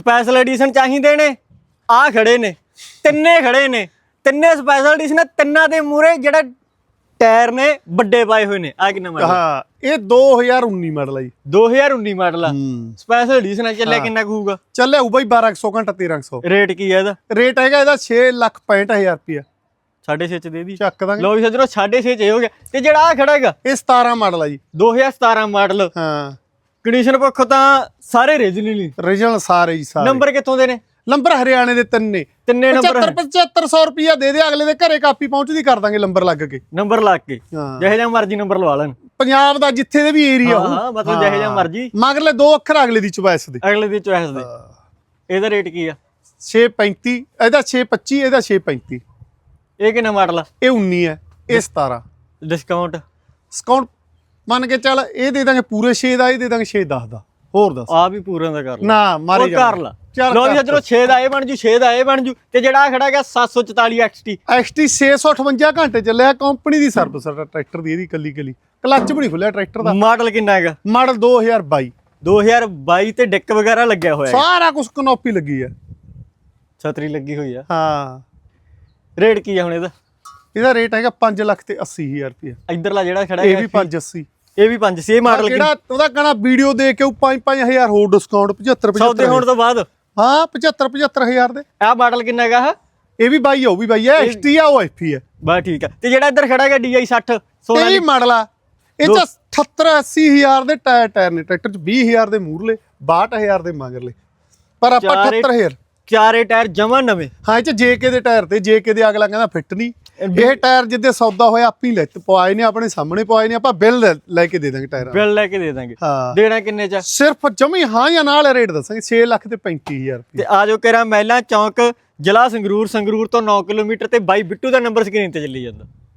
Special edition ਚਾਹੀਦੇ ਨੇ। ਆ ਖੜੇ ਨੇ ਤਿੰਨੇ ਖੜੇ ਨੇ। ਤਿੰਨੇ ਸਪੈਸ਼ਲ ਐਡੀਸ਼ਨ ਆ, ਤਿੰਨਾਂ ਦੇ ਮੂਰੇ ਜਿਹੜਾ ਟਾਇਰ ਨੇ ਵੱਡੇ ਪਾਏ ਹੋਏ ਨੇ। ਆ ਕਿੰਨਾ ਮਾਡਲ ਹਾਂ ਇਹ 2019 ਮਾਡਲ ਹੈ ਜੀ। 2019 ਮਾਡਲ ਆ। ਹੂੰ। ਸਪੈਸ਼ਲ ਐਡੀਸ਼ਨ ਆ ਚੱਲਿਆ ਕਿੰਨਾ ਕੁ ਹੋਊਗਾ? ਚੱਲਿਆ ਉਹ ਬਾਈ 1200 ਘੰਟਾ 1300 ਰੇਟ ਕੀ ਹੈ ਇਹਦਾ? ਰੇਟ ਹੈਗਾ ਇਹਦਾ 6 ਲੱਖ 65000 ਰੁਪਿਆ 6.5 ਚ ਦੇ ਦੀ ਚੱਕ ਦਾਂਗੇ। ਲੋ ਵੀ ਸੱਜਣੋ 6.5 ਚ ਇਹ ਹੋ ਗਿਆ। ਤੇ ਜਿਹੜਾ ਆ ਖੜਾ ਹੈਗਾ? ਇਹ 17 ਮਾਡਲ ਹੈ ਜੀ। 2017 ਮਾਡਲ ਹਾਂ। ਕੰਡੀਸ਼ਨ ਪੱਖੋਂ ਤਾਂ ਸਾਰੇ ਰੀਜਨਲੀ ਰੀਜਨਲ ਸਾਰੇ ਜੀ ਸਾਰੇ। ਨੰਬਰ ਕਿੱਥੋਂ ਦੇ ਨੇ? ਨੰਬਰ ਹਰਿਆਣੇ ਦੇ ਤਿੰਨ। ਨੇ ਤਿੰਨੇ ਨੰਬਰ 75 7500 ਰੁਪਿਆ ਦੇ ਦੇ ਅਗਲੇ ਦੇ ਘਰੇ ਕਾਪੀ ਪਹੁੰਚਦੀ ਕਰ ਦਾਂਗੇ ਨੰਬਰ ਲੱਗ ਕੇ। ਨੰਬਰ ਲਾ ਕੇ। ਹਾਂ। ਜਿਹੇ ਜਿਹਾ ਮਰਜ਼ੀ ਨੰਬਰ ਲਵਾ ਲੈਣ। ਪੰਜਾਬ ਦਾ ਜਿੱਥੇ ਦੇ ਵੀ ਏਰੀਆ ਹਾਂ ਹਾਂ ਮਤਲਬ ਜਿਹੇ ਜਿਹਾ ਮਰਜ਼ੀ। ਮਗਰਲੇ ਦੋ ਅੱਖਰ ਅਗਲੇ ਦੀ ਚੁਆਇਸ ਦੇ। ਅਗਲੇ ਦੀ ਚੋਇਸ ਦੇ। ਇਹਦਾ ਰੇਟ ਕੀ ਆ? 635 ਇਹਦਾ 625 ਇਹਦਾ 635 ਇਹ ਕਿੰਨਾ ਮਾਡਲ ਆ? ਇਹ 19 ਹੈ ਇਹ 17 ਡਿਸਕਾਊਂਟ? ਸਕਾਊਂਟ ਮੰਨ ਕੇ ਚੱਲ ਇਹ ਦੇ ਦਾਂਗੇ ਪੂਰੇ 6 ਦਾ ਇਹ ਦੇ ਦਾਂਗੇ 6 10 ਦਾ। ਹੋਰ ਦੱਸ। ਆ ਵੀ ਪੂਰਾ ਦਾ ਕਰ ਲਾ। ਨਾ ਮਾਰੇ ਉਹ ਕਰ ਲਾ। ਲੋ ਵੀ ਸੱਜਣੋ 6 ਦਾ ਇਹ ਬਣ ਜੂ 6 ਦਾ ਇਹ ਬਣ ਜੂ ਤੇ ਜਿਹੜਾ ਖੜਾ ਹੈਗਾ 744 XT XT 658 ਘੰਟੇ ਚੱਲਿਆ ਕੰਪਨੀ ਦੀ ਸਰਵਿਸ ਟਰੈਕਟਰ ਦੀ ਇਹਦੀ ਕੱਲੀ ਕੱਲੀ। ਕਲੱਚ ਵੀ ਨਹੀਂ ਖੁੱਲਿਆ ਟਰੈਕਟਰ ਦਾ। ਮਾਡਲ ਕਿੰਨਾ ਹੈਗਾ? ਮਾਡਲ 2022 2022 ਤੇ ਡਿੱਕ ਵਗੈਰਾ ਲੱਗਿਆ ਹੋਇਆ ਹੈ ਸਾਰਾ ਕੁਝ ਕਨੋਪੀ ਲੱਗੀ ਆ। ਛਤਰੀ ਲੱਗੀ ਹੋਈ ਆ। ਹਾਂ। ਰੇਟ ਕੀ ਆ ਹੁਣ ਇਹਦਾ? ਇਹਦਾ ਰੇਟ ਹੈਗਾ 5 ਲੱਖ ਤੇ 80000 ਰੁਪਏ ਇਧਰਲਾ ਜਿਹੜਾ ਖੜਾ ਇਹ ਹੈਗਾ ਵੀ 580 ਇਹ ਵੀ 5 6 ਮਾਡਲ ਕਿਹੜਾ ਉਹਦਾ ਕਹਣਾ ਵੀਡੀਓ ਦੇ ਕੇ 5-5000 ਹੋਰ ਡਿਸਕਾਊਂਟ 75 ਸੌਦੇ 75 ਹੋਣ ਤੋਂ ਬਾਅਦ? ਹਾਂ 75 75000 ਦੇ। ਆਹ ਮਾਡਲ ਕਿੰਨਾ ਹੈਗਾ ਇਹ ਵੀ ਬਾਈ ਆ ਉਹ ਵੀ ਬਾਈ ਆ ਐਸਟੀ ਆ ਉਹ ਐਫੀ ਆ। ਬਸ ਠੀਕ ਆ। ਤੇ ਜਿਹੜਾ ਇੱਧਰ ਖੜਾ ਹੈਗਾ DI 60 16 ਇਹ ਵੀ ਮਾਡਲ ਆ। ਇਹ ਚ 78 80000 ਦੇ ਟਾਇਰ ਟਾਇਰ ਨੇ ਟਰੈਕਟਰ ਚ 20000 ਦੇ ਮੂਰਲੇ 62000 ਦੇ ਮਗਰਲੇ। ਪਰ ਆਪਾਂ ਚਾਰੇ- 78000 ਚਾਰੇ ਟਾਇਰ ਜਮਾ ਨਵੇਂ। ਹਾਂ ਇਹ ਚ ਜੇਕੇ ਦੇ ਟਾਇਰ ਤੇ ਜੇਕੇ ਦੇ ਅਗਲਾ ਕਹਿੰਦਾ ਫਿੱਟ ਨਹੀਂ। ਇਹ ਟਾਇਰ ਜਿੱਦੇ ਸੌਦਾ ਹੋਇਆ ਆਪੀ ਲੈ ਪਵਾਏ ਨੇ ਆਪਣੇ ਸਾਹਮਣੇ ਪਵਾਏ ਨੇ ਆਪਾਂ ਬਿੱਲ ਲੈ- ਕੇ ਦੇ ਦਾਂਗੇ ਟਾਇਰਾਂ। ਬਿੱਲ ਲੈ ਕੇ ਦੇ ਦਾਂਗੇ ਹਾਂ ਦੇਣਾ ਕਿੰਨੇ ਚ? ਸਿਰਫ ਜਮੀ ਹਾਂ ਜਾਂ ਨਾਲ ਰੇਟ ਦੱਸਾਂਗੇ 6 ਲੱਖ ਤੇ 35000 ਰੁਪਏ ਤੇ ਆ ਜਾਓ ਕਿਹੜਾ ਮਹਿਲਾ ਚੌਂਕ ਜ਼ਿਲ੍ਹਾ ਸੰਗਰੂਰ ਸੰਗਰੂਰ ਤੋਂ 9 ਕਿਲੋਮੀਟਰ ਤੇ ਬਾਈ ਬਿੱਟੂ ਦਾ ਨੰਬਰ ਸਕਰੀਨ ਤੇ ਚੱਲੀ ਜਾਂਦਾ